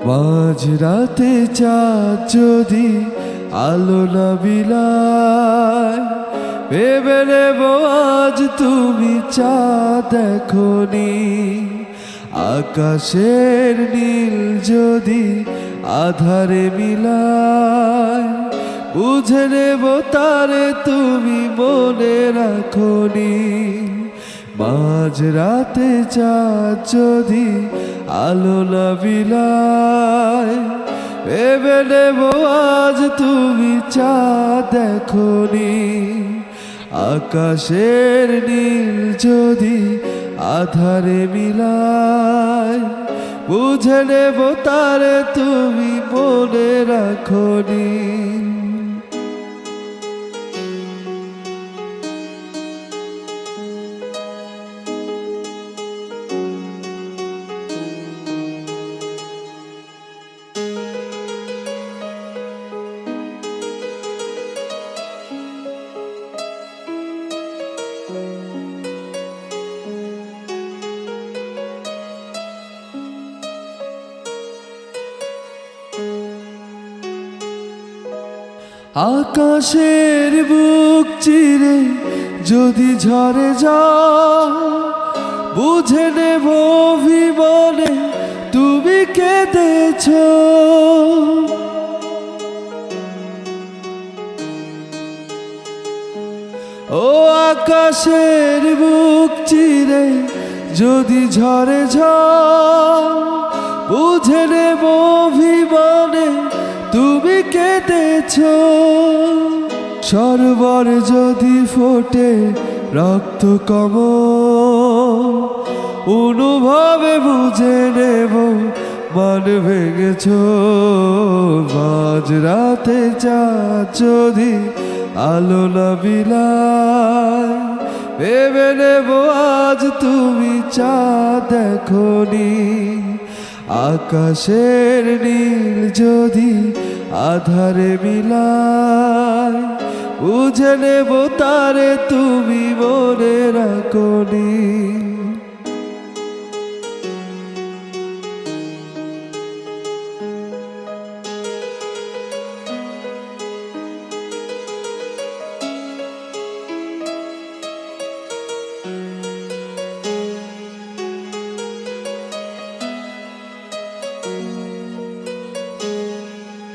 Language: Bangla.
মাঝ রাতে চাঁদ যদি আলো না বিলায়, ভেবে নেব আজ তুমি চা দেখনি। আকাশের নীল যদি আধারে মিলায়, বুঝে নেব তারে তুমি মনে রাখনি। মাঝ রাতে চাঁদ যদি আলো না বিলায়, ভেবে নেব আজ তুমি চা দেখনি। আকাশের নীল যদি আধারে মিলায়, বুঝে নেব তারে তুমি মনে রাখনি। আকাশের বুক চিরে যদি ঝরে যা বুঝে নেব অভিমানে তুমি কেঁদেছ। ও আকাশের বুক চিরে যদি ঝরে ঝড়, বুঝে নেব অভিমানে তুমি কেটেছ সরবর যদি ফোটে রক্ত কম অনুভবে বুঝে নেব মন ভেঙেছ, মাঝ রাতে চা যদি আলো না বিলায়। ভেবে নেব আজ তুমি চা দেখনি আকাশের নীল যদি আধারে মিলায়, বুঝে নেব তারে তুমি মনে রাখনি।